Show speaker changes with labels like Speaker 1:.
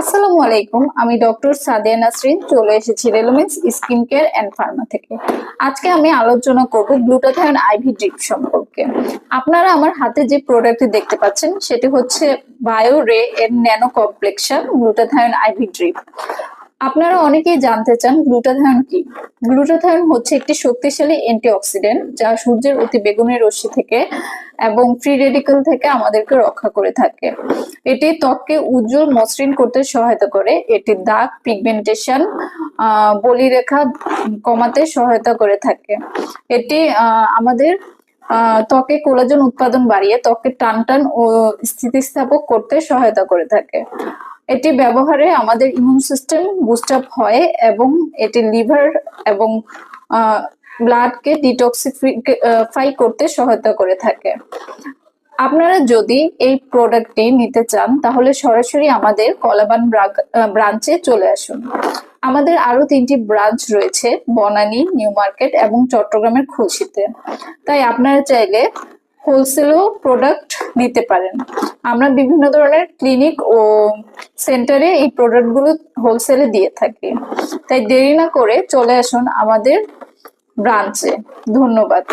Speaker 1: আসসালামু আলাইকুম, আমি ডক্টর সাদিয়া নাসরিন, চলে এসেছি রেলোমেন্স স্কিন কেয়ার অ্যান্ড ফার্মা থেকে। আজকে আমি আলোচনা করব গ্লুটাথায়ন আইভি ড্রিপ সম্পর্কে। আপনারা আমার হাতে যে প্রোডাক্টটি দেখতে পাচ্ছেন, সেটি হচ্ছে বায়ো রে এর nano complexion glutathione IV drip. আপনারা অনেকেই জানতে চান গ্লুটাথায়ন কি। গ্লুটাথায়ন হচ্ছে একটি শক্তিশালী অ্যান্টিঅক্সিডেন্ট যা সূর্যের অতি বেগুনি রশ্মি থেকে এবং ফ্রি রেডিক্যাল থেকে আমাদেরকে রক্ষা করে থাকে। এটি ত্বককে উজ্জ্বল মসৃণ করতে সহায়তা করে। এটি দাগ পিগমেন্টেশন বলিরেখা কমাতে সহায়তা করে থাকে। এটি আমাদের ত্বকে কোলাজেন উৎপাদন বাড়িয়ে ত্বককে টান টান ও স্থিতিস্থাপক করতে সহায়তা করে থাকে। এটি ব্যবহারে আমাদের ইমিউন সিস্টেম বুস্ট আপ হয় এবং এটি লিভার এবং ব্লাডকে ডিটক্সিফাই করতে সহায়তা করে থাকে। আপনারা যদি এই প্রোডাক্টটি নিতে চান, তাহলে সরাসরি আমাদের কলাবান ব্রাঞ্চে চলে আসুন। আমাদের আরও তিনটি ব্রাঞ্চ রয়েছে, বনানী, নিউ মার্কেট এবং চট্টগ্রামের খুলশিতে। তাই আপনারা চাইলে হোলসেলও প্রোডাক্ট নিতে পারেন। আমরা বিভিন্ন ধরনের ক্লিনিক ও সেন্টারে এই প্রোডাক্টগুলো হোলসেলে দিয়ে থাকি। তাই দেরি না করে চলে আসুন আমাদের ব্রাঞ্চে ধন্যবাদ।